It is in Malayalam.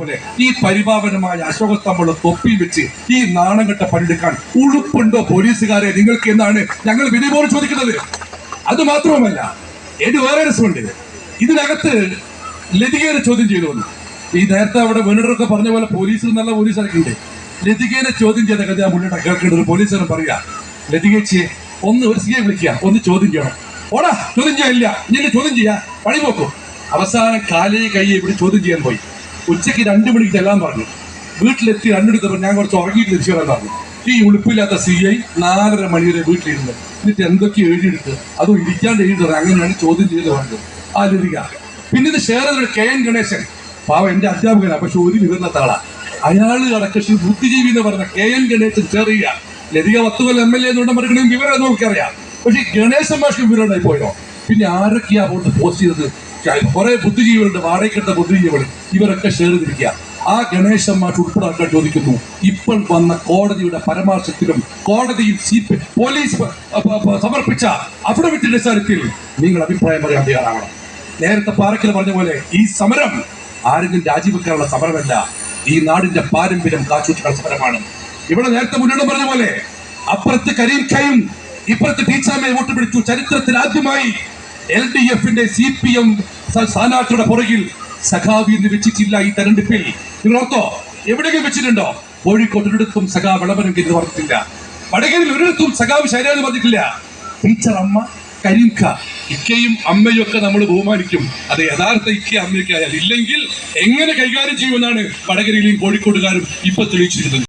പോലെ ഈ പരിപാവനമായ അശോകസ്തംഭമുള്ള തൊപ്പി വെച്ച് ഈ നാണംകെട്ട പണിയെടുക്കാൻ ഉളുപ്പുണ്ടോ പോലീസുകാരെ? നിങ്ങൾക്ക് എന്നാണ് ഞങ്ങൾ വിനയപോലെ ചോദിക്കുന്നത്? അത് മാത്രവുമല്ല ഇത് വേറെ രസമുണ്ട്. ഇതിനകത്ത് ലതികേനെ ചോദ്യം ചെയ്തു വന്നു. ഈ നേരത്തെ അവിടെ വേണിടൊക്കെ പറഞ്ഞ പോലെ പോലീസിൽ നല്ല പോലീസൊക്കെ ഉണ്ട്. ലതികേനെ ചോദ്യം ചെയ്ത കഥ മുന്നോട്ട് കേൾക്കേണ്ടത് പോലീസുകാരൻ പറയാ ലതികേച്ചി ഒന്ന് ഒരു സിയെ വിളിക്കുക ഒന്ന് ചോദ്യം ചെയ്യണം. ഓടാ ചോദ്യം ചെയ്യാനില്ല. ഇനി ചോദ്യം ചെയ്യാ. പണി പോക്കും. അവസാനം കാലേ കൈയെ ഇവിടെ ചോദ്യം ചെയ്യാൻ പോയി. ഉച്ചയ്ക്ക് രണ്ടു മണിക്ക് ചെല്ലാൻ പറഞ്ഞു. വീട്ടിലെത്തി രണ്ടെടുത്തപ്പോൾ ഞാൻ കുറച്ച് ഉറങ്ങിയിട്ട് തിരിച്ചു വരാൻ പറഞ്ഞു. ഈ ഉളുപ്പില്ലാത്ത സി ഐ നാലര മണി വരെ വീട്ടിലിരുന്നു എന്നിട്ട് എന്തൊക്കെ എഴുതിയെടുത്ത് അതും ഇരിക്കാണ്ട് എഴുതുന്നത് അങ്ങനെയാണ് ചോദ്യം ചെയ്ത് പറഞ്ഞത്. ആ ലതിക പിന്നെ ഇത് ഷെയർ ചെയ്ത കെ എൻ ഗണേശൻ. പാവം എന്റെ അധ്യാപകനാണ് പക്ഷെ ഒരു വിവരണ താള അയാൾ അടക്കശി ബുദ്ധിജീവി എന്ന് പറഞ്ഞ കെ എൻ ഗണേശൻ ഷെയർ ചെയ്യുക. ലതിക പത്തുകൊല്ല എം എൽ എ എന്നുകൊണ്ട് മറികണമെങ്കിൽ വിവരം നമുക്കറിയാം പക്ഷേ ഗണേശൻ ഭാഷ വിവരമുണ്ടായി പോയോ? പിന്നെ ആരൊക്കെയാ പോയിട്ട് പോസ്റ്റ് ചെയ്തത്? കുറെ ബുദ്ധിജീവികളുണ്ട് വാടകയ്ക്കെടുത്ത ബുദ്ധിജീവികൾ. ഇവരൊക്കെ ഷെയർ ചെയ്തിരിക്കുക. ആ ഗണേശന്മാർ ഉൾപ്പെടാക്കാൻ ചോദിക്കുന്നു. ഇപ്പോൾ വന്ന കോടതിയുടെ പരമാർശത്തിലും കോടതിയിൽ സി പി പോലീസ് സമർപ്പിച്ച അഫിഡവിറ്റിന്റെ സ്ഥലത്തിൽ നിങ്ങൾ അഭിപ്രായം പറയാൻ തയ്യാറാവണം. നേരത്തെ പാറക്കൽ പറഞ്ഞ പോലെ ഈ സമരം ആരെങ്കിലും രാജിവെക്കാനുള്ള സമരമല്ല. ഈ നാടിന്റെ പാരമ്പര്യം കാച്ചൂട്ടുള്ള സമരമാണ്. ഇവിടെ നേരത്തെ മുന്നോട്ട് പറഞ്ഞ പോലെ അപ്പുറത്ത് കരീം ഖയും ഇപ്പുറത്ത് ടീച്ചാമയെ വോട്ട് പിടിച്ചു. ചരിത്രത്തിൽ ആദ്യമായി എൽ ഡി എഫിന്റെ സി പി എം സ്ഥാനാർത്ഥിയുടെ പുറകിൽ സഖാവി എന്ന് വെച്ചിട്ടില്ല ഈ തെരഞ്ഞെടുപ്പിൽ. നിങ്ങൾ ഓർത്തോ? എവിടെയെങ്കിലും വെച്ചിട്ടുണ്ടോ? കോഴിക്കോട്ടിനടുത്തും സഖാ വിളവനെങ്കിൽ എന്ന് പറഞ്ഞിട്ടില്ല വടകരയിൽ ഒരിടത്തും സഖാവ് ശരിയാന്ന് പറഞ്ഞിട്ടില്ല ടീച്ചർ അമ്മ കരീംഖ ഇക്കയും അമ്മയും ഒക്കെ നമ്മൾ ബഹുമാനിക്കും. അത് യഥാർത്ഥ ഇക്ക അമ്മയൊക്കെ ആയാൽ ഇല്ലെങ്കിൽ എങ്ങനെ കൈകാര്യം ചെയ്യുമെന്നാണ് വടകരയിലെയും കോഴിക്കോട്ടുകാരും ഇപ്പൊ തെളിയിച്ചിരുന്നത്